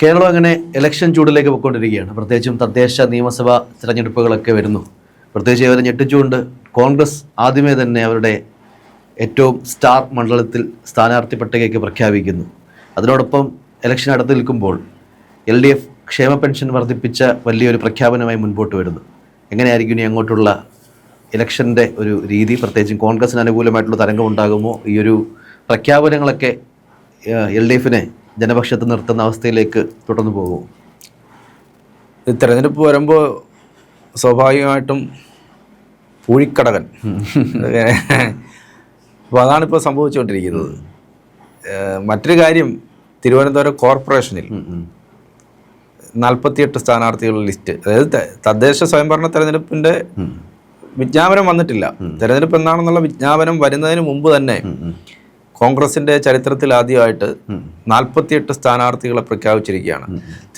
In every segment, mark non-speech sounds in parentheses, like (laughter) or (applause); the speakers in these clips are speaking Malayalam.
കേരളം അങ്ങനെ ഇലക്ഷൻ ചൂടിലേക്ക് പോയിക്കൊണ്ടിരിക്കുകയാണ്. പ്രത്യേകിച്ചും തദ്ദേശ നിയമസഭാ തിരഞ്ഞെടുപ്പുകളൊക്കെ വരുന്നു. പ്രത്യേകിച്ച് ഇവരെ ഞെട്ടിച്ചുകൊണ്ട് കോൺഗ്രസ് ആദ്യമേ തന്നെ അവരുടെ ഏറ്റവും സ്റ്റാർ മണ്ഡലത്തിൽ സ്ഥാനാർത്ഥി പട്ടികയ്ക്ക് പ്രഖ്യാപിക്കുന്നു. അതിനോടൊപ്പം ഇലക്ഷൻ അടുത്ത് നിൽക്കുമ്പോൾ എൽ ഡി എഫ് ക്ഷേമ പെൻഷൻ വർദ്ധിപ്പിച്ച വലിയൊരു പ്രഖ്യാപനമായി മുൻപോട്ട് വരുന്നു. എങ്ങനെയായിരിക്കും ഇനി അങ്ങോട്ടുള്ള ഇലക്ഷന്റെ ഒരു രീതി? പ്രത്യേകിച്ചും കോൺഗ്രസിന് അനുകൂലമായിട്ടുള്ള തരംഗം ഉണ്ടാകുമോ? ഈ ഒരു പ്രഖ്യാപനങ്ങളൊക്കെ എൽ ഡി എഫിനെ ജനപക്ഷത്ത് നിർത്തുന്ന അവസ്ഥയിലേക്ക് തുടർന്നു പോകുമോ തിരഞ്ഞെടുപ്പ് വരുമ്പോൾ സ്വാഭാവികമായിട്ടും പൂഴിക്കടകൻ. അപ്പോൾ അതാണിപ്പോൾ സംഭവിച്ചുകൊണ്ടിരിക്കുന്നത്. മറ്റൊരു കാര്യം തിരുവനന്തപുരം കോർപ്പറേഷനിൽ നാൽപ്പത്തിയെട്ട് സ്ഥാനാർത്ഥികളുടെ ലിസ്റ്റ്. അതായത് തദ്ദേശ സ്വയംഭരണ തെരഞ്ഞെടുപ്പിന്റെ വിജ്ഞാപനം വന്നിട്ടില്ല. തെരഞ്ഞെടുപ്പ് എന്താണെന്നുള്ള വിജ്ഞാപനം വരുന്നതിന് മുമ്പ് തന്നെ കോൺഗ്രസിന്റെ ചരിത്രത്തിൽ ആദ്യമായിട്ട് നാൽപ്പത്തിയെട്ട് സ്ഥാനാർത്ഥികളെ പ്രഖ്യാപിച്ചിരിക്കുകയാണ്.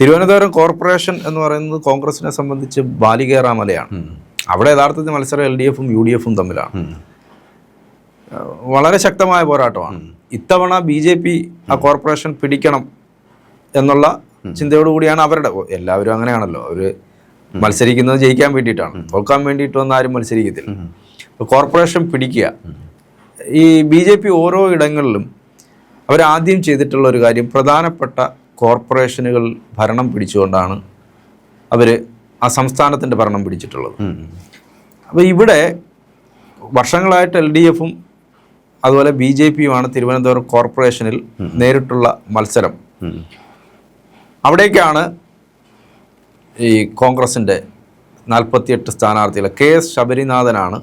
തിരുവനന്തപുരം കോർപ്പറേഷൻ എന്ന് പറയുന്നത് കോൺഗ്രസിനെ സംബന്ധിച്ച് ബാലികേറാമലയാണ്. അവിടെ യഥാർത്ഥത്തിൽ മത്സരം എൽ ഡി എഫും യു ഡി എഫും തമ്മിലാണ്. വളരെ ശക്തമായ പോരാട്ടമാണ്. ഇത്തവണ ബി ജെ പി ആ കോർപ്പറേഷൻ പിടിക്കണം എന്നുള്ള ചിന്തയോടുകൂടിയാണ് അവരുടെ. എല്ലാവരും അങ്ങനെയാണല്ലോ. അവർ മത്സരിക്കുന്നത് ജയിക്കാൻ വേണ്ടിയിട്ടാണ്. തോൽക്കാൻ വേണ്ടിയിട്ടൊന്നും ആരും മത്സരിക്കത്തില്ല. കോർപ്പറേഷൻ പിടിക്കുക. ഈ ബി ജെ പി ഓരോ ഇടങ്ങളിലും അവരാദ്യം ചെയ്തിട്ടുള്ള ഒരു കാര്യം പ്രധാനപ്പെട്ട കോർപ്പറേഷനുകൾ ഭരണം പിടിച്ചുകൊണ്ടാണ് അവർ ആ സംസ്ഥാനത്തിന്റെ ഭരണം പിടിച്ചിട്ടുള്ളത്. അപ്പോൾ ഇവിടെ വർഷങ്ങളായിട്ട് എൽ ഡി എഫും അതുപോലെ ബി ജെ പിയുമാണ് തിരുവനന്തപുരം കോർപ്പറേഷനിൽ നേരിട്ടുള്ള മത്സരം. അവിടേക്കാണ് ഈ കോൺഗ്രസിന്റെ നാൽപ്പത്തിയെട്ട് സ്ഥാനാർത്ഥികൾ കെ എസ് ശബരിനാഥനാണ്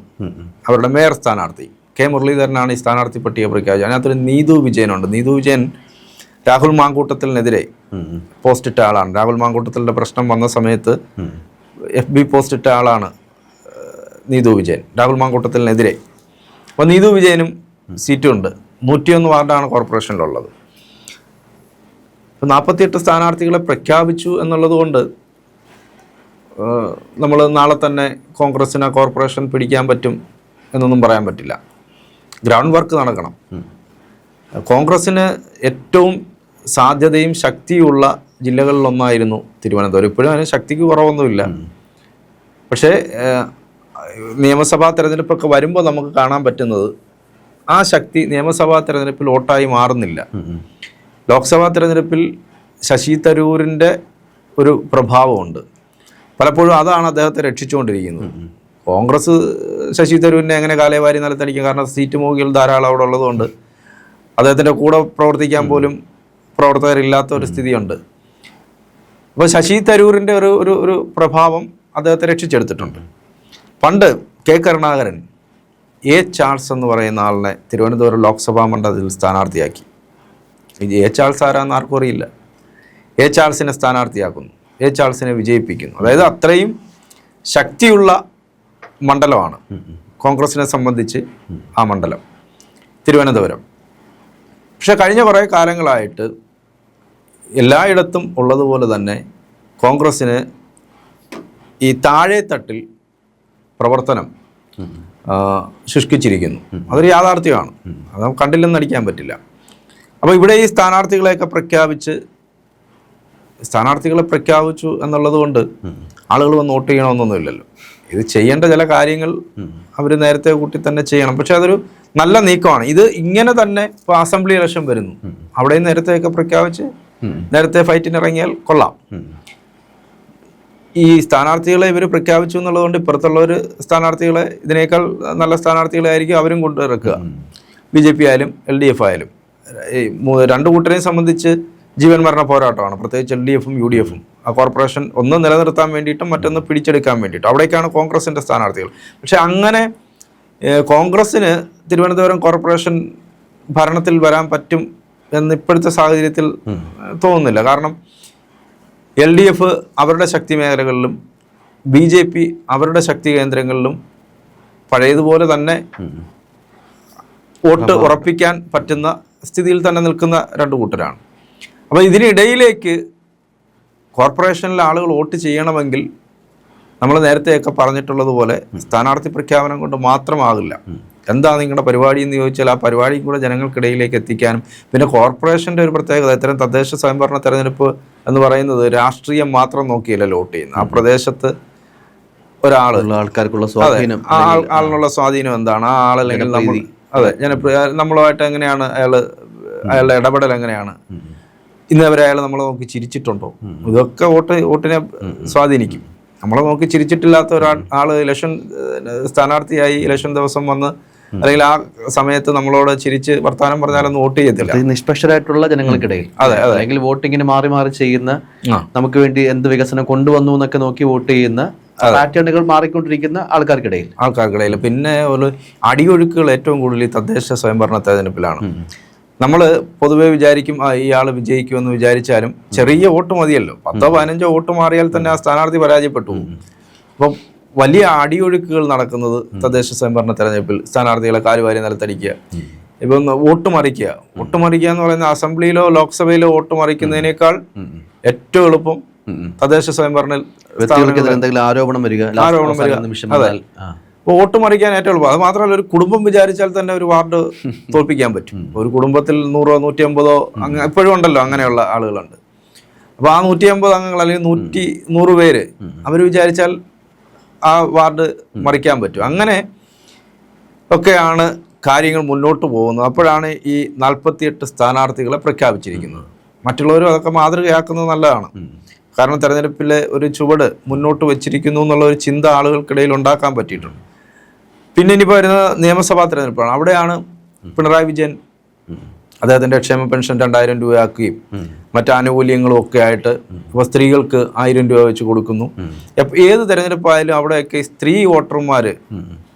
അവരുടെ മേയർ സ്ഥാനാർത്ഥി. കെ മുരളീധരനാണ് ഈ സ്ഥാനാർത്ഥി പട്ടിക പ്രഖ്യാപിച്ചത്. അതിനകത്തൊരു നീതു വിജയനുണ്ട്. നീതു വിജയൻ രാഹുൽ മാങ്കൂട്ടത്തിനെതിരെ പോസ്റ്റ് ഇട്ട ആളാണ്. രാഹുൽ മാങ്കൂട്ടത്തിന്റെ പ്രശ്നം വന്ന സമയത്ത് എഫ് ബി പോസ്റ്റ് ഇട്ട ആളാണ് നീതു വിജയൻ. രാഹുൽ മാങ്കൂട്ടത്തിനെതിരെ അപ്പോൾ നീതു വിജയനും സീറ്റുണ്ട്. നൂറ്റിയൊന്ന് വാർഡാണ് കോർപ്പറേഷനിലുള്ളത്. ഇപ്പം നാൽപ്പത്തിയെട്ട് സ്ഥാനാർത്ഥികളെ പ്രഖ്യാപിച്ചു എന്നുള്ളത് കൊണ്ട് നമ്മൾ നാളെ തന്നെ കോൺഗ്രസ്സിനെ കോർപ്പറേഷൻ പിടിക്കാൻ പറ്റും എന്നൊന്നും പറയാൻ പറ്റില്ല. ഗ്രൗണ്ട് വർക്ക് നടക്കണം. കോൺഗ്രസ്സിന് ഏറ്റവും സാധ്യതയും ശക്തിയുള്ള ജില്ലകളിലൊന്നായിരുന്നു തിരുവനന്തപുരം. ഇപ്പോഴും അതിന് ശക്തിക്ക് കുറവൊന്നുമില്ല. പക്ഷേ നിയമസഭാ തെരഞ്ഞെടുപ്പൊക്കെ വരുമ്പോൾ നമുക്ക് കാണാൻ പറ്റുന്നത് ആ ശക്തി നിയമസഭാ തെരഞ്ഞെടുപ്പിൽ വോട്ടായി മാറുന്നില്ല. ലോക്സഭാ തെരഞ്ഞെടുപ്പിൽ ശശി തരൂരിന്റെ ഒരു പ്രഭാവമുണ്ട്. പലപ്പോഴും അതാണ് അദ്ദേഹത്തെ രക്ഷിച്ചുകൊണ്ടിരിക്കുന്നത്. കോൺഗ്രസ് ശശി തരൂരിനെ എങ്ങനെ കാലേവാരി നിലത്തടിക്കും കാരണം സീറ്റ് മോഹികൾ ധാരാളം അവിടെ ഉള്ളതുകൊണ്ട് അദ്ദേഹത്തിന്റെ കൂടെ പ്രവർത്തിക്കാൻ പോലും പ്രവർത്തകരില്ലാത്ത ഒരു സ്ഥിതിയുണ്ട്. അപ്പോൾ ശശി തരൂരിന്റെ ഒരു ഒരു ഒരു പ്രഭാവം അദ്ദേഹത്തെ രക്ഷിച്ചെടുത്തിട്ടുണ്ട്. പണ്ട് കെ കരുണാകരൻ എ ചാൾസ് എന്ന് പറയുന്ന ആളിനെ തിരുവനന്തപുരം ലോക്സഭാ മണ്ഡലത്തിൽ സ്ഥാനാർത്ഥിയാക്കി. ഇത് എ ചാൾസ് ആരാന്ന് ആർക്കും അറിയില്ല. എ ചാൾസിനെ സ്ഥാനാർത്ഥിയാക്കുന്നു. എ ചാൾസിനെ വിജയിപ്പിക്കുന്നു. അതായത് അത്രയും ശക്തിയുള്ള മണ്ഡലമാണ്. കോൺഗ്രസിനെ സംബന്ധിച്ച് ആ മണ്ഡലം. തിരുവനന്തപുരം. പക്ഷെ കഴിഞ്ഞ കുറേ കാലങ്ങളായിട്ട് എല്ലായിടത്തും ഉള്ളതുപോലെ തന്നെ കോൺഗ്രസ്സിന് ഈ താഴേത്തട്ടിൽ പ്രവർത്തനം ശുഷ്കിച്ചിരിക്കുന്നു അതൊരു യാഥാർത്ഥ്യമാണ്. അത് കണ്ടില്ലെന്ന് നടിക്കാൻ പറ്റില്ല. അപ്പോൾ ഇവിടെ ഈ സ്ഥാനാർത്ഥികളെയൊക്കെ പ്രഖ്യാപിച്ച് സ്ഥാനാർത്ഥികളെ പ്രഖ്യാപിച്ചു എന്നുള്ളത് കൊണ്ട് ആളുകൾ വന്ന് വോട്ട് ചെയ്യണമെന്നൊന്നുമില്ലല്ലോ. ഇത് ചെയ്യേണ്ട ചില കാര്യങ്ങൾ അവർ നേരത്തെ കൂട്ടി തന്നെ ചെയ്യണം. പക്ഷെ അതൊരു നല്ല നീക്കമാണ്. ഇത് ഇങ്ങനെ തന്നെ ഇപ്പോൾ അസംബ്ലി ഇലക്ഷൻ വരുന്നു. അവിടെയും നേരത്തെയൊക്കെ പ്രഖ്യാപിച്ച് നേരത്തെ ഫൈറ്റിന് ഇറങ്ങിയാൽ കൊള്ളാം ഈ സ്ഥാനാർത്ഥികളെ ഇവർ പ്രഖ്യാപിച്ചു എന്നുള്ളതുകൊണ്ട് ഇപ്പുറത്തുള്ളവർ സ്ഥാനാർത്ഥികളെ ഇതിനേക്കാൾ നല്ല സ്ഥാനാർത്ഥികളായിരിക്കും അവരും കൊണ്ടിറക്കുക ബി ജെ പി ആയാലും എൽ ഡി എഫ് ആയാലും. രണ്ട് കൂട്ടരെയും സംബന്ധിച്ച് ജീവൻ മരണ പോരാട്ടമാണ്. പ്രത്യേകിച്ച് എൽ ഡി എഫും യു ഡി എഫും ആ കോർപ്പറേഷൻ ഒന്ന് നിലനിർത്താൻ വേണ്ടിയിട്ടും മറ്റൊന്ന് പിടിച്ചെടുക്കാൻ വേണ്ടിയിട്ടും. അവിടേക്കാണ് കോൺഗ്രസിന്റെ സ്ഥാനാർത്ഥികൾ. പക്ഷേ അങ്ങനെ കോൺഗ്രസ്സിന് തിരുവനന്തപുരം കോർപ്പറേഷൻ ഭരണത്തിൽ വരാൻ പറ്റും എന്ന് ഇപ്പോഴത്തെ സാഹചര്യത്തിൽ തോന്നുന്നില്ല. കാരണം എൽ ഡി എഫ് അവരുടെ ശക്തി മേഖലകളിലും ബി ജെ പി അവരുടെ ശക്തി കേന്ദ്രങ്ങളിലും പഴയതുപോലെ തന്നെ വോട്ട്. ഉറപ്പിക്കാൻ പറ്റുന്ന സ്ഥിതിയിൽ തന്നെ നിൽക്കുന്ന രണ്ട് കൂട്ടരാണ്. അപ്പോൾ ഇതിനിടയിലേക്ക് കോർപ്പറേഷനിലെ ആളുകൾ വോട്ട് ചെയ്യണമെങ്കിൽ നമ്മൾ നേരത്തെയൊക്കെ പറഞ്ഞിട്ടുള്ളതുപോലെ സ്ഥാനാർത്ഥി പ്രഖ്യാപനം കൊണ്ട് മാത്രമാകില്ല. എന്താ നിങ്ങളുടെ പരിപാടി എന്ന് ചോദിച്ചാൽ ആ പരിപാടി കൂടെ ജനങ്ങൾക്കിടയിലേക്ക് എത്തിക്കാനും പിന്നെ കോർപ്പറേഷന്റെ ഒരു പ്രത്യേകത ഇത്തരം തദ്ദേശ സ്വയംഭരണ തെരഞ്ഞെടുപ്പ് എന്ന് പറയുന്നത് രാഷ്ട്രീയം മാത്രം നോക്കിയല്ല വോട്ട് ചെയ്യുന്നത്. ആ പ്രദേശത്ത് ഒരാൾ ആൾക്കാർക്കുള്ള സ്വാധീനം ആളിനുള്ള സ്വാധീനം എന്താണ്? ആ ആളല്ലെങ്കിൽ നമ്മൾ അതെ ഞാൻ നമ്മളുമായിട്ട് എങ്ങനെയാണ് അയാൾ അയാളുടെ ഇടപെടൽ എങ്ങനെയാണ്? ഇന്ന് വരെ അയാൾ നമ്മളെ നോക്കി ചിരിച്ചിട്ടുണ്ടോ? ഇതൊക്കെ വോട്ട് വോട്ടിനെ സ്വാധീനിക്കും. നമ്മളെ നോക്കി ചിരിച്ചിട്ടില്ലാത്ത ഒരാൾ ആൾ ഇലക്ഷൻ സ്ഥാനാർത്ഥിയായി ഇലക്ഷൻ ദിവസം വന്ന് അല്ലെങ്കിൽ ആ സമയത്ത് നമ്മളോട് ചിരിച്ച് വർത്തമാനം പറഞ്ഞാലൊന്നും വോട്ട് ചെയ്യത്തില്ല. നിഷ്പക്ഷരായിട്ടുള്ള ജനങ്ങൾക്കിടയിൽ അതെ, അതെ. അല്ലെങ്കിൽ വോട്ടിങ്ങിന് മാറി മാറി ചെയ്യുന്ന നമുക്ക് വേണ്ടി എന്ത് വികസനം കൊണ്ടുവന്നു എന്നൊക്കെ നോക്കി വോട്ട് ചെയ്യുന്ന പാറ്റേണുകൾ മാറിക്കൊണ്ടിരിക്കുന്ന ആൾക്കാർക്കിടയിൽ. ആൾക്കാർക്കിടയിൽ. പിന്നെ ഒരു അടിയൊഴുക്കുകൾ ഏറ്റവും കൂടുതൽ തദ്ദേശ സ്വയംഭരണ തെരഞ്ഞെടുപ്പിലാണ്. നമ്മൾ പൊതുവേ വിചാരിക്കും ആ ഇയാൾ വിജയിക്കുമെന്ന് വിചാരിച്ചാലും ചെറിയ വോട്ട് മതിയല്ലോ. പത്തോ പതിനഞ്ചോ വോട്ട് മാറിയാൽ തന്നെ ആ സ്ഥാനാർത്ഥി പരാജയപ്പെട്ടു. അപ്പം വലിയ അടിയൊഴുക്കുകൾ നടക്കുന്നത് തദ്ദേശ സ്വയംഭരണ തെരഞ്ഞെടുപ്പിൽ സ്ഥാനാർത്ഥികളെ കാലുവാരി നിലത്തടിക്കുക. ഇപ്പം വോട്ട് മറിക്കുക. വോട്ട് മറിക്കുക എന്ന് പറയുന്ന അസംബ്ലിയിലോ ലോക്സഭയിലോ വോട്ട് മറിക്കുന്നതിനേക്കാൾ ഏറ്റവും എളുപ്പം തദ്ദേശ സ്വയംഭരണ എന്തെങ്കിലും ആരോപണം വരിക ആരോപണം വരിക. വോട്ട് മറിക്കാൻ ഏറ്റവും എളുപ്പം. അത് മാത്രമല്ല ഒരു കുടുംബം വിചാരിച്ചാൽ തന്നെ ഒരു വാർഡ് (laughs) തോൽപ്പിക്കാൻ പറ്റും. ഒരു കുടുംബത്തിൽ നൂറോ നൂറ്റി അമ്പതോ അങ്ങ് എപ്പോഴും ഉണ്ടല്ലോ അങ്ങനെയുള്ള ആളുകളുണ്ട്. അപ്പോൾ ആ നൂറ്റി അമ്പത് അംഗങ്ങൾ അല്ലെങ്കിൽ നൂറ്റി നൂറ് പേര് അവർ വിചാരിച്ചാൽ ആ വാർഡ് മറിക്കാൻ പറ്റും. അങ്ങനെ ഒക്കെയാണ് കാര്യങ്ങൾ മുന്നോട്ട് പോകുന്നത്. അപ്പോഴാണ് ഈ നാൽപ്പത്തിയെട്ട് സ്ഥാനാർത്ഥികളെ പ്രഖ്യാപിച്ചിരിക്കുന്നത്. മറ്റുള്ളവരും അതൊക്കെ മാതൃകയാക്കുന്നത് നല്ലതാണ്. കാരണം തെരഞ്ഞെടുപ്പിലെ ഒരു ചുവട് മുന്നോട്ട് വെച്ചിരിക്കുന്നു എന്നുള്ള ഒരു ചിന്ത ആളുകൾക്കിടയിൽ ഉണ്ടാക്കാൻ പറ്റിയിട്ടുണ്ട്. പിന്നെ ഇനിയിപ്പോൾ വരുന്ന നിയമസഭാ തെരഞ്ഞെടുപ്പാണ്. അവിടെയാണ് പിണറായി വിജയൻ അദ്ദേഹത്തിന്റെ ക്ഷേമ പെൻഷൻ രണ്ടായിരം രൂപയാക്കുകയും മറ്റ് ആനുകൂല്യങ്ങളും ഒക്കെ ആയിട്ട് ഇപ്പോൾ സ്ത്രീകൾക്ക് ആയിരം രൂപ വെച്ച് കൊടുക്കുന്നു. ഏത് തെരഞ്ഞെടുപ്പായാലും അവിടെയൊക്കെ സ്ത്രീ വോട്ടർമാർ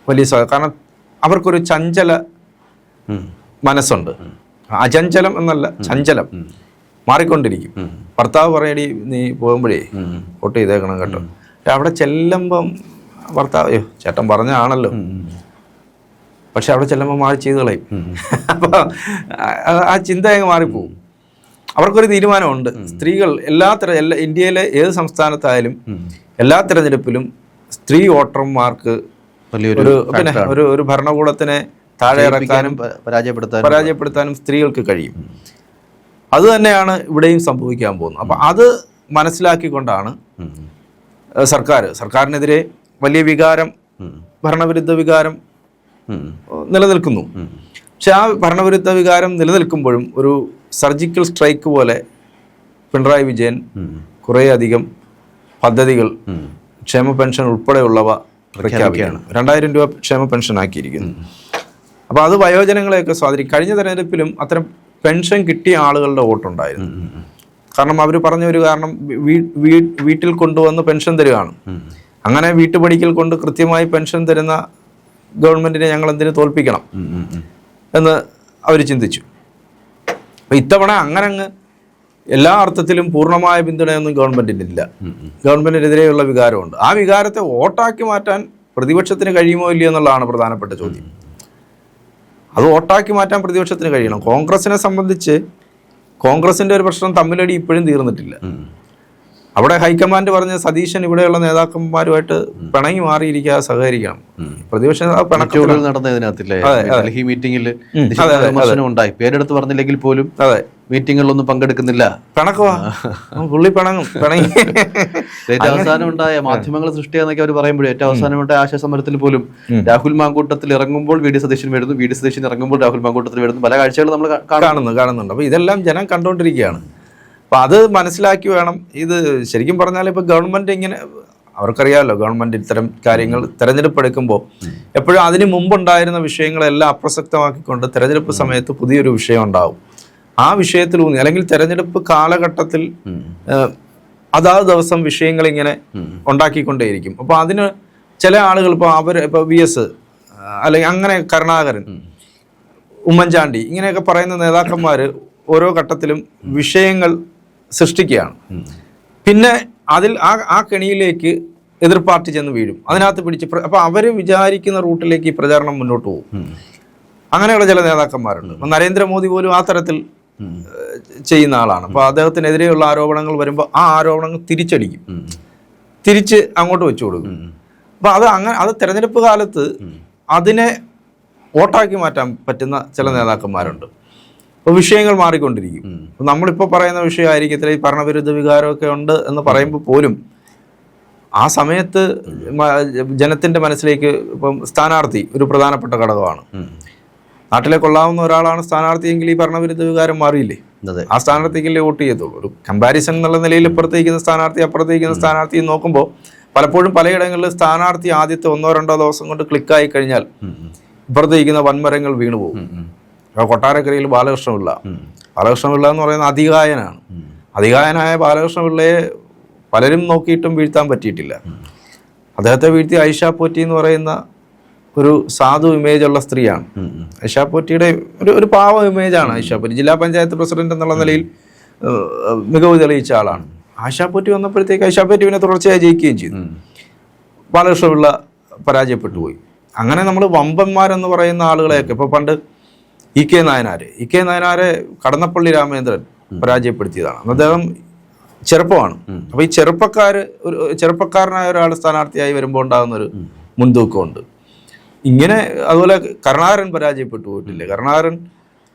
വലിയ കാരണം അവർക്കൊരു ചഞ്ചല മനസ്സുണ്ട്. അചഞ്ചലം എന്നല്ല ചഞ്ചലം മാറിക്കൊണ്ടിരിക്കും. ഭർത്താവ് പറയടി നീ പോകുമ്പോഴേ വോട്ട് ചെയ്തേക്കണം കേട്ടോ. അവിടെ ചെല്ലുമ്പം ഭർത്താവ് ചേട്ടൻ പറഞ്ഞാണല്ലോ പക്ഷെ അവിടെ ചെല്ലുമ്പോൾ മാറി ചെയ്ത് കളയും. അപ്പോൾ ആ ചിന്ത അങ്ങ് മാറിപ്പോവും. അവർക്കൊരു തീരുമാനമുണ്ട്. സ്ത്രീകൾ എല്ലാ തെര എല്ലാ ഇന്ത്യയിലെ ഏത് സംസ്ഥാനത്തായാലും എല്ലാ തിരഞ്ഞെടുപ്പിലും സ്ത്രീ വോട്ടർമാർക്ക് വലിയൊരു ഒരു പിന്നെ ഒരു ഒരു ഭരണകൂടത്തിനെ താഴെ ഇറക്കാനും പരാജയപ്പെടുത്താനും പരാജയപ്പെടുത്താനും സ്ത്രീകൾക്ക് കഴിയും. അത് തന്നെയാണ് ഇവിടെയും സംഭവിക്കാൻ പോകുന്നത്. അപ്പം അത് മനസ്സിലാക്കിക്കൊണ്ടാണ്. സർക്കാർ സർക്കാരിനെതിരെ വലിയ വികാരം ഭരണവിരുദ്ധ വികാരം നിലനിൽക്കുന്നു. പക്ഷെ ആ ഭരണവിരുദ്ധ വികാരം നിലനിൽക്കുമ്പോഴും ഒരു സർജിക്കൽ സ്ട്രൈക്ക് പോലെ പിണറായി വിജയൻ. കുറേയധികം പദ്ധതികൾ ക്ഷേമ പെൻഷൻ ഉൾപ്പെടെയുള്ളവ പ്രഖ്യാപിക്കുകയാണ്. രണ്ടായിരം രൂപ ക്ഷേമ പെൻഷൻ ആക്കിയിരിക്കുന്നു. അപ്പോൾ അത് വയോജനങ്ങളെയൊക്കെ സ്വാധീനിക്കും കഴിഞ്ഞ തെരഞ്ഞെടുപ്പിലും അത്തരം പെൻഷൻ കിട്ടിയ ആളുകളുടെ വോട്ടുണ്ടായിരുന്നു. കാരണം അവർ പറഞ്ഞ ഒരു കാരണം വീട്ടിൽ കൊണ്ടുവന്ന് പെൻഷൻ തരികയാണ്. അങ്ങനെ വീട്ടുപടിക്കൽ കൊണ്ട് കൃത്യമായി പെൻഷൻ തരുന്ന ഗവൺമെന്റിനെ ഞങ്ങൾ എന്തിനു തോൽപ്പിക്കണം. എന്ന് അവർ ചിന്തിച്ചു. അപ്പം ഇത്തവണ അങ്ങനെ അങ്ങ് എല്ലാ അർത്ഥത്തിലും പൂർണമായ പിന്തുണയൊന്നും ഗവൺമെന്റിന് ഇല്ല. ഗവൺമെന്റിനെതിരെയുള്ള വികാരമുണ്ട്. ആ വികാരത്തെ വോട്ടാക്കി മാറ്റാൻ പ്രതിപക്ഷത്തിന് കഴിയുമോ ഇല്ലയോ എന്നുള്ളതാണ് പ്രധാനപ്പെട്ട ചോദ്യം. അത് വോട്ടാക്കി മാറ്റാൻ പ്രതിപക്ഷത്തിന് കഴിയണം. കോൺഗ്രസിനെ സംബന്ധിച്ച് കോൺഗ്രസിന്റെ ഒരു പ്രശ്നം തമ്മിലടി ഇപ്പോഴും തീർന്നിട്ടില്ല. അവിടെ ഹൈക്കമാൻഡ് പറഞ്ഞ സതീശൻ ഇവിടെയുള്ള നേതാക്കന്മാരുമായിട്ട് പിണങ്ങി മാറിയിരിക്കാതെ സഹകരിക്കണം. പ്രതിപക്ഷ ഡൽഹി മീറ്റിംഗിൽ ഉണ്ടായി. പേരെടുത്ത് പറഞ്ഞില്ലെങ്കിൽ പോലും അതെ. മീറ്റിങ്ങുകളിലൊന്നും പങ്കെടുക്കുന്നില്ല. പിണക്കവാ പുള്ളി പിണങ്ങും പിണങ്ങി. (laughs) ഏറ്റവും അവസാനം ഉണ്ടായ മാധ്യമങ്ങൾ സൃഷ്ടിയെന്നൊക്കെ അവർ പറയുമ്പോൾ ഏറ്റവും അവസാനം ഉണ്ടായ ആശയ സമരത്തിൽ പോലും രാഹുൽ മാങ്കൂട്ടത്തിൽ ഇറങ്ങുമ്പോൾ വി ഡി സതീശൻ വരുന്നു വി ഡി സതീശൻ ഇറങ്ങുമ്പോൾ രാഹുൽ മാങ്കൂട്ടത്തിൽ വരുന്നു. പല കാഴ്ചകളും നമ്മൾ കാണുന്നു കാണുന്നുണ്ട്. അപ്പൊ ഇതെല്ലാം ജനം കണ്ടുകൊണ്ടിരിക്കുകയാണ് അപ്പം അത് മനസ്സിലാക്കി വേണം. ഇത് ശരിക്കും പറഞ്ഞാൽ ഇപ്പോൾ ഗവൺമെന്റ് ഇങ്ങനെ അവർക്കറിയാമല്ലോ ഗവൺമെന്റ് ഇത്തരം കാര്യങ്ങൾ തെരഞ്ഞെടുപ്പ് എടുക്കുമ്പോൾ എപ്പോഴും അതിന് മുമ്പുണ്ടായിരുന്ന വിഷയങ്ങളെല്ലാം അപ്രസക്തമാക്കിക്കൊണ്ട് തിരഞ്ഞെടുപ്പ് സമയത്ത് പുതിയൊരു വിഷയം ഉണ്ടാവും. ആ വിഷയത്തിൽ ഊന്നി അല്ലെങ്കിൽ തിരഞ്ഞെടുപ്പ് കാലഘട്ടത്തിൽ അതാത് ദിവസം വിഷയങ്ങൾ ഇങ്ങനെ ഉണ്ടാക്കിക്കൊണ്ടേയിരിക്കും. അപ്പോൾ അതിന് ചില ആളുകൾ ഇപ്പോൾ അവർ ഇപ്പോൾ വി എസ് അല്ലെങ്കിൽ അങ്ങനെ കരുണാകരൻ ഉമ്മൻചാണ്ടി ഇങ്ങനെയൊക്കെ പറയുന്ന നേതാക്കന്മാർ ഓരോ ഘട്ടത്തിലും വിഷയങ്ങൾ സൃഷ്ടിക്കുകയാണ്. പിന്നെ അതിൽ ആ ആ കെണിയിലേക്ക് എതിർ പാർട്ടി ചെന്ന് വീഴും. അതിനകത്ത് പിടിച്ച് അപ്പൊ അപ്പോൾ അവർ വിചാരിക്കുന്ന റൂട്ടിലേക്ക് ഈ പ്രചാരണം മുന്നോട്ട് പോകും. അങ്ങനെയുള്ള ചില നേതാക്കന്മാരുണ്ട്. നരേന്ദ്രമോദി പോലും ആ തരത്തിൽ ചെയ്യുന്ന ആളാണ്. അപ്പോൾ അദ്ദേഹത്തിനെതിരെയുള്ള ആരോപണങ്ങൾ വരുമ്പോൾ ആ ആരോപണങ്ങൾ തിരിച്ചടിക്കും. തിരിച്ച് അങ്ങോട്ട് വെച്ചു കൊടുക്കും. അപ്പോൾ അത് അങ്ങനെ അത് തെരഞ്ഞെടുപ്പ് കാലത്ത് അതിനെ വോട്ടാക്കി മാറ്റാൻ പറ്റുന്ന ചില നേതാക്കന്മാരുണ്ട്. അപ്പോൾ വിഷയങ്ങൾ മാറിക്കൊണ്ടിരിക്കും. അപ്പൊ നമ്മളിപ്പോൾ പറയുന്ന വിഷയമായിരിക്കത്തില്ല ഈ ഭരണവിരുദ്ധ വികാരമൊക്കെ ഉണ്ട് എന്ന് പറയുമ്പോൾ പോലും ആ സമയത്ത് ജനത്തിന്റെ മനസ്സിലേക്ക് ഇപ്പം സ്ഥാനാർത്ഥി ഒരു പ്രധാനപ്പെട്ട ഘടകമാണ്. നാട്ടിലെ കൊള്ളാവുന്ന ഒരാളാണ് സ്ഥാനാർത്ഥിയെങ്കിൽ ഈ ഭരണവിരുദ്ധ വികാരം മാറിയില്ലേ? അതെ. ആ സ്ഥാനാർത്ഥിക്കല്ലേ വോട്ട് ചെയ്യത്തുള്ളൂ? ഒരു കമ്പാരിസൺ എന്നുള്ള നിലയിൽ ഇപ്പുറത്തേക്കുന്ന സ്ഥാനാർത്ഥി അപ്പുറത്തേക്കുന്ന സ്ഥാനാർത്ഥി നോക്കുമ്പോൾ പലപ്പോഴും പലയിടങ്ങളിൽ സ്ഥാനാർത്ഥി ആദ്യത്തെ ഒന്നോ രണ്ടോ ദിവസം കൊണ്ട് ക്ലിക്കായി കഴിഞ്ഞാൽ ഇപ്പുറത്തേക്കുന്ന വൻമരങ്ങൾ വീണു കൊട്ടാരക്കരയിൽ ബാലകൃഷ്ണപിള്ള. ബാലകൃഷ്ണപിള്ള എന്ന് പറയുന്ന അധികായനാണ് അധികായനായ ബാലകൃഷ്ണപിള്ളയെ പലരും നോക്കിയിട്ടും വീഴ്ത്താൻ പറ്റിയിട്ടില്ല. അദ്ദേഹത്തെ വീഴ്ത്തി ഐഷ പോറ്റി എന്ന് പറയുന്ന ഒരു സാധു ഇമേജ് ഉള്ള സ്ത്രീയാണ്. ഐഷ പോറ്റിയുടെ ഒരു ഒരു പാവ ഇമേജാണ് ഐഷ പോറ്റി. ജില്ലാ പഞ്ചായത്ത് പ്രസിഡന്റ് എന്നുള്ള നിലയിൽ മികവ് തെളിയിച്ച ആളാണ്. ആശാ പോറ്റി വന്നപ്പോഴത്തേക്ക് ആശാ പോറ്റി പിന്നെ തുടർച്ചയായി ജയിക്കുകയും ചെയ്തു. ബാലകൃഷ്ണപിള്ള പരാജയപ്പെട്ടു പോയി. അങ്ങനെ നമ്മൾ വമ്പന്മാരെന്ന് പറയുന്ന ആളുകളെയൊക്കെ ഇപ്പോൾ പണ്ട് E K Nayanar. E K നായനാരെ Kadannappally Ramendran പരാജയപ്പെടുത്തിയതാണ്. അദ്ദേഹം ചെറുപ്പമാണ്. അപ്പൊ ഈ ചെറുപ്പക്കാർ ഒരു ചെറുപ്പക്കാരനായ ഒരാൾ സ്ഥാനാർത്ഥിയായി വരുമ്പോൾ ഉണ്ടാകുന്ന ഒരു മുൻതൂക്കമുണ്ട്. ഇങ്ങനെ അതുപോലെ കരുണാകരൻ പരാജയപ്പെട്ടു പോയിട്ടില്ലേ? കരുണാകരൻ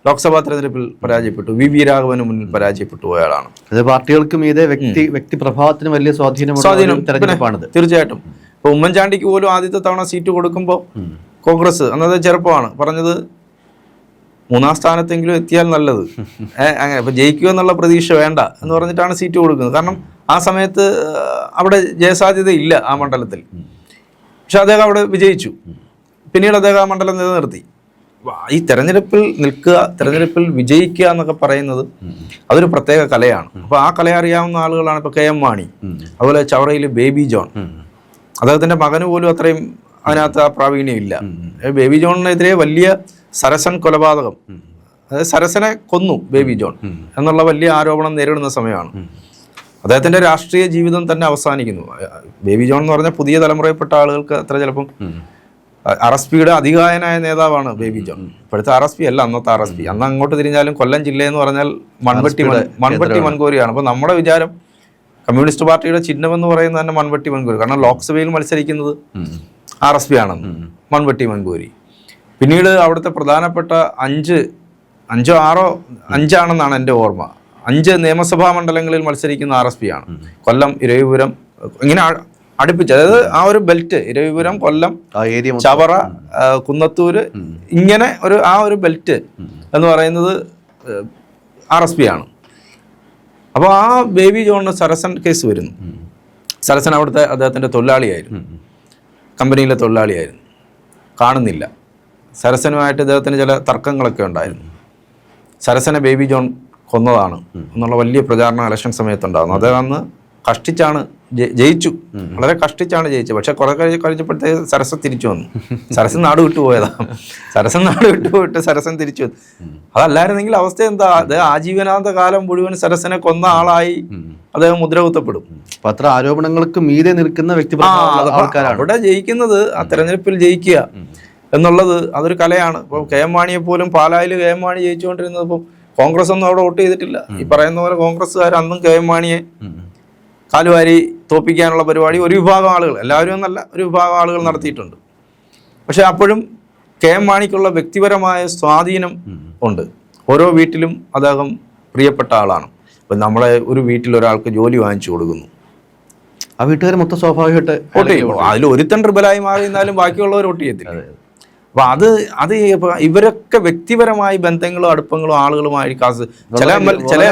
ലോക്സഭാ തെരഞ്ഞെടുപ്പിൽ പരാജയപ്പെട്ടു. വി വി രാഘവന് മുന്നിൽ പരാജയപ്പെട്ടു പോയാളാണ് അത് പാർട്ടികൾക്ക് മീതെ വ്യക്തി വ്യക്തി പ്രഭാവത്തിന് വലിയ സ്വാധീനം. സ്വാധീനം തീർച്ചയായിട്ടും. ഇപ്പൊ ഉമ്മൻചാണ്ടിക്ക് പോലും ആദ്യത്തെ തവണ സീറ്റ് കൊടുക്കുമ്പോൾ കോൺഗ്രസ് അന്നത്തെ ചെറുപ്പമാണ്. പറഞ്ഞത് മൂന്നാം സ്ഥാനത്തെങ്കിലും എത്തിയാൽ നല്ലത്. (laughs) ഏഹ് അങ്ങനെ. ഇപ്പം ജയിക്കുക എന്നുള്ള പ്രതീക്ഷ വേണ്ട എന്ന് പറഞ്ഞിട്ടാണ് സീറ്റ് കൊടുക്കുന്നത്. കാരണം ആ സമയത്ത് അവിടെ ജയസാധ്യത ഇല്ല ആ മണ്ഡലത്തിൽ. പക്ഷെ അദ്ദേഹം അവിടെ വിജയിച്ചു. പിന്നീട് അദ്ദേഹം ആ മണ്ഡലം നിലനിർത്തി. ഈ തെരഞ്ഞെടുപ്പിൽ നിൽക്കുക തെരഞ്ഞെടുപ്പിൽ വിജയിക്കുക എന്നൊക്കെ പറയുന്നത് അതൊരു പ്രത്യേക കലയാണ്. അപ്പോൾ ആ കല അറിയാവുന്ന ആളുകളാണ് ഇപ്പോൾ കെ എം മാണി അതുപോലെ ചവറയിൽ ബേബി ജോൺ. അദ്ദേഹത്തിന്റെ മകന് പോലും അത്രയും അതിനകത്ത് ആ പ്രാവീണ്യം ഇല്ല. ബേബി ജോണിനെതിരെ വലിയ സരസൻ കൊലപാതകം. അതായത് സരസനെ കൊന്നു ബേബി ജോൺ എന്നുള്ള വലിയ ആരോപണം നേരിടുന്ന സമയമാണ്. അദ്ദേഹത്തിന്റെ രാഷ്ട്രീയ ജീവിതം തന്നെ അവസാനിക്കുന്നു. ബേബി ജോൺ എന്ന് പറഞ്ഞാൽ പുതിയ തലമുറയിൽപ്പെട്ട ആളുകൾക്ക് അത്ര ചിലപ്പം ആർ എസ് പിയുടെ അധികായനായ നേതാവാണ് ബേബി ജോൺ. ഇപ്പോഴത്തെ ആർ എസ് പി അല്ല അന്നത്തെ ആർ എസ് പി അന്ന് അങ്ങോട്ട് തിരിഞ്ഞാലും കൊല്ലം ജില്ലയെന്ന് പറഞ്ഞാൽ മൺവെട്ടി മൺ- മൺവെട്ടി മൺകോരിയാണ് അപ്പോൾ നമ്മുടെ വിചാരം കമ്മ്യൂണിസ്റ്റ് പാർട്ടിയുടെ ചിഹ്നമെന്ന് പറയുന്നത് തന്നെ മൺവെട്ടി മൺകോരി കാരണം ലോക്സഭയിൽ മത്സരിക്കുന്നത് ആർ എസ് പി ആണെന്ന്. മൺവെട്ടി മൺകോരി പിന്നീട് അവിടുത്തെ പ്രധാനപ്പെട്ട അഞ്ച് അഞ്ചോ ആറോ അഞ്ചാണെന്നാണ് എന്റെ ഓർമ്മ. അഞ്ച് നിയമസഭാ മണ്ഡലങ്ങളിൽ മത്സരിക്കുന്ന ആർ എസ് പി ആണ്. കൊല്ലം ഇരവിപുരം ഇങ്ങനെ അടുപ്പിച്ച്. അതായത് ആ ഒരു ബെൽറ്റ് ഇരവിപുരം കൊല്ലം ചവറ കുന്നത്തൂര് ഇങ്ങനെ ഒരു ആ ഒരു ബെൽറ്റ് എന്ന് പറയുന്നത് ആർ എസ് പി ആണ്. അപ്പോൾ ആ ബേബി ജോണിന് സരസൻ കേസ് വരുന്നു. സരസൻ അവിടുത്തെ അദ്ദേഹത്തിന്റെ തൊഴിലാളിയായിരുന്നു. കമ്പനിയിലെ തൊഴിലാളിയായിരുന്നു. കാണുന്നില്ല. സരസനുമായിട്ട് ഇദ്ദേഹത്തിന് ചില തർക്കങ്ങളൊക്കെ ഉണ്ടായിരുന്നു. സരസനെ ബേബി ജോൺ കൊന്നതാണ് എന്നുള്ള വലിയ പ്രചാരണം ഇലക്ഷൻ സമയത്തുണ്ടാകുന്നു അദ്ദേഹം അന്ന് കഷ്ടിച്ചാണ് ജയിച്ചു. വളരെ കഷ്ടിച്ചാണ് ജയിച്ചത്. പക്ഷെ കുറെ കഴിഞ്ഞ് കഴിഞ്ഞപ്പോഴത്തേക്ക് സരസൻ തിരിച്ചു വന്നു. സരസൻ നാട് വിട്ടുപോയതാ സരസൻ നാട് വിട്ടുപോയിട്ട് സരസൻ തിരിച്ചു വന്നു. അതല്ലായിരുന്നെങ്കിൽ അവസ്ഥ എന്താ? അത് ആജീവനാന്ത കാലം മുഴുവൻ സരസനെ കൊന്ന ആളായി അദ്ദേഹം മുദ്ര കുത്തപ്പെടും അപ്പൊ അത്ര ആരോപണങ്ങൾക്ക് മീതെ നിൽക്കുന്ന വ്യക്തി അവിടെ ജയിക്കുന്നത് ആ തെരഞ്ഞെടുപ്പിൽ ജയിക്കുക. എന്നുള്ളത് അതൊരു കലയാണ്. ഇപ്പോൾ കെ എം മാണിയെ പോലും പാലായിൽ കെ എം മാണി ജയിച്ചുകൊണ്ടിരുന്നത് ഇപ്പം കോൺഗ്രസ് ഒന്നും അവിടെ വോട്ട് ചെയ്തിട്ടില്ല. ഈ പറയുന്ന പോലെ കോൺഗ്രസ്സുകാർ അന്നും കെ എം മാണിയെ കാലുവാരി തോപ്പിക്കാനുള്ള പരിപാടി ഒരു വിഭാഗം ആളുകൾ എല്ലാവരും എന്നല്ല ഒരു വിഭാഗം ആളുകൾ നടത്തിയിട്ടുണ്ട്. പക്ഷെ അപ്പോഴും കെ എം മാണിക്കുള്ള വ്യക്തിപരമായ സ്വാധീനം ഉണ്ട്. ഓരോ വീട്ടിലും അദ്ദേഹം പ്രിയപ്പെട്ട ആളാണ്. ഇപ്പം നമ്മളെ ഒരു വീട്ടിൽ ഒരാൾക്ക് ജോലി വാങ്ങിച്ചു കൊടുക്കുന്നു. ആ വീട്ടുകാർ മൊത്തം സ്വാഭാവികമായിട്ട് അതിൽ ഒരുത്തൻ ട്രിബലായി മാറി നിന്നാലും ബാക്കിയുള്ളവർ വോട്ട് ചെയ്യത്തില്ല. അപ്പൊ അത് അത് ഇവരൊക്കെ വ്യക്തിപരമായി ബന്ധങ്ങളും അടുപ്പങ്ങളും ആളുകളുമായിരിക്കും. കാസ് ചില ചില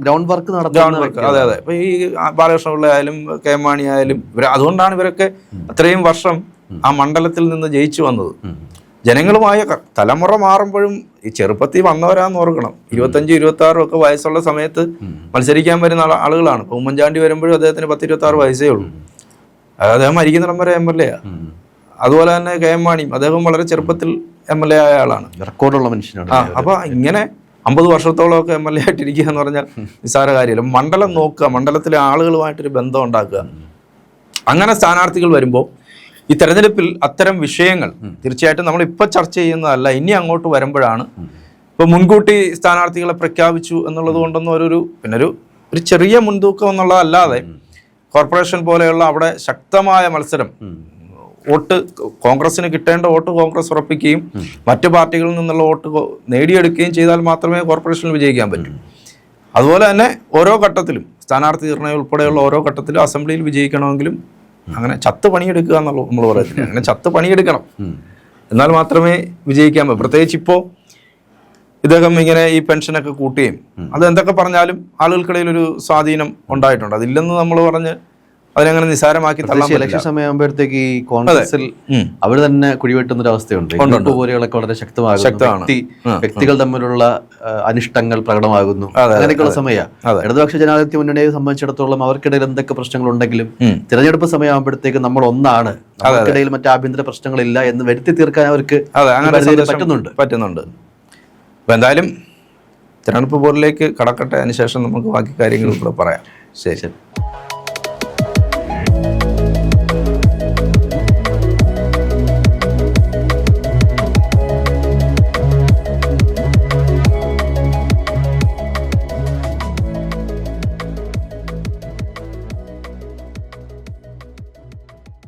ഗ്രൗണ്ട് വർക്ക് ഗ്രൗണ്ട് വർക്ക് അതെ അതെ. ഇപ്പൊ ഈ ബാലകൃഷ്ണ പിള്ള ആയാലും കെ എം മാണി ആയാലും ഇവർ അതുകൊണ്ടാണ് ഇവരൊക്കെ അത്രയും വർഷം ആ മണ്ഡലത്തിൽ നിന്ന് ജയിച്ചു വന്നത്. ജനങ്ങളുമായ തലമുറ മാറുമ്പോഴും ഈ ചെറുപ്പത്തിൽ വന്നവരാന്ന് ഓർക്കണം. ഇരുപത്തഞ്ച് ഇരുപത്തി ആറും ഒക്കെ വയസ്സുള്ള സമയത്ത് മത്സരിക്കാൻ വരുന്ന ആള- ആളുകളാണ്. ഇപ്പൊ ഉമ്മൻചാണ്ടി വരുമ്പോഴും അദ്ദേഹത്തിന് പത്ത് ഇരുപത്തി ആറ് വയസ്സേ ഉള്ളൂ. അദ്ദേഹം മരിക്കുന്നിടം വരെ എം എൽ എ അതുപോലെ തന്നെ കെ എം മാണിയും. അദ്ദേഹം വളരെ ചെറുപ്പത്തിൽ എം എൽ എ ആയ ആളാണ്. റെക്കോർഡുള്ള മനുഷ്യനാണ്. ആ അപ്പൊ ഇങ്ങനെ അമ്പത് വർഷത്തോളമൊക്കെ എം എൽ എ ആയിട്ടിരിക്കുക എന്ന് പറഞ്ഞാൽ നിസ്സാര കാര്യമല്ല. മണ്ഡലം നോക്കുക മണ്ഡലത്തിലെ ആളുകളുമായിട്ടൊരു ബന്ധം ഉണ്ടാക്കുക. അങ്ങനെ സ്ഥാനാർത്ഥികൾ വരുമ്പോൾ ഈ തെരഞ്ഞെടുപ്പിൽ അത്തരം വിഷയങ്ങൾ തീർച്ചയായിട്ടും നമ്മൾ ഇപ്പൊ ചർച്ച ചെയ്യുന്നതല്ല ഇനി അങ്ങോട്ട് വരുമ്പോഴാണ് ഇപ്പൊ മുൻകൂട്ടി സ്ഥാനാർത്ഥികളെ പ്രഖ്യാപിച്ചു എന്നുള്ളത് കൊണ്ടൊന്നും ഒരു പിന്നെ ഒരു ഒരു ചെറിയ മുൻതൂക്കം എന്നുള്ളതല്ലാതെ കോർപ്പറേഷൻ പോലെയുള്ള അവിടെ ശക്തമായ മത്സരം വോട്ട് കോൺഗ്രസിന് കിട്ടേണ്ട വോട്ട് കോൺഗ്രസ് ഉറപ്പിക്കുകയും മറ്റു പാർട്ടികളിൽ നിന്നുള്ള വോട്ട് നേടിയെടുക്കുകയും ചെയ്താൽ മാത്രമേ കോർപ്പറേഷനിൽ വിജയിക്കാൻ പറ്റൂ. അതുപോലെ തന്നെ ഓരോ ഘട്ടത്തിലും സ്ഥാനാർത്ഥി നിർണയം ഉൾപ്പെടെയുള്ള ഓരോ ഘട്ടത്തിലും അസംബ്ലിയിൽ വിജയിക്കണമെങ്കിലും അങ്ങനെ ചത്ത് പണിയെടുക്കുക എന്നുള്ളത് നമ്മൾ പറയുന്നത്. അങ്ങനെ ചത്ത് പണിയെടുക്കണം. എന്നാൽ മാത്രമേ വിജയിക്കാൻ പറ്റൂ. പ്രത്യേകിച്ച് ഇപ്പോൾ ഇദ്ദേഹം ഇങ്ങനെ ഈ പെൻഷനൊക്കെ കൂട്ടുകയും അത് എന്തൊക്കെ പറഞ്ഞാലും ആളുകൾക്കിടയിൽ ഒരു സ്വാധീനം ഉണ്ടായിട്ടുണ്ട്. അതില്ലെന്ന് നമ്മൾ പറഞ്ഞ് അതിനങ്ങനെ നിസാരമാക്കി ഇലക്ഷൻ. സമയമാകുമ്പോഴത്തേക്ക് ഈ കോൺഗ്രസിൽ അവർ തന്നെ കുഴിവെട്ടുന്ന ഒരു അവസ്ഥയുണ്ട്. ഉണ്ട്, വളരെ ശക്തമാകുന്നു. ശക്തമാണ്. വ്യക്തികൾ തമ്മിലുള്ള അനിഷ്ടങ്ങൾ പ്രകടമാകുന്നു. അങ്ങനെയൊക്കെയുള്ള സമയമാണ്. ഇടതുപക്ഷ ജനാധിപത്യ മുന്നണിയെ സംബന്ധിച്ചിടത്തോളം അവർക്കിടയിൽ എന്തൊക്കെ പ്രശ്നങ്ങൾ ഉണ്ടെങ്കിലും തിരഞ്ഞെടുപ്പ് സമയമാകുമ്പോഴത്തേക്ക് നമ്മൾ ഒന്നാണ്. അവർക്കിടയിൽ മറ്റു ആഭ്യന്തര പ്രശ്നങ്ങളില്ല എന്ന് വരുത്തി തീർക്കാൻ അവർക്ക് പറ്റുന്നുണ്ട്. പറ്റുന്നുണ്ട്. അപ്പം എന്തായാലും തിരഞ്ഞെടുപ്പ് ബോർഡിലേക്ക് കടക്കട്ടെ. അതിനുശേഷം നമുക്ക് ബാക്കി കാര്യങ്ങൾ കൂടെ പറയാം. ശരി. ശരി.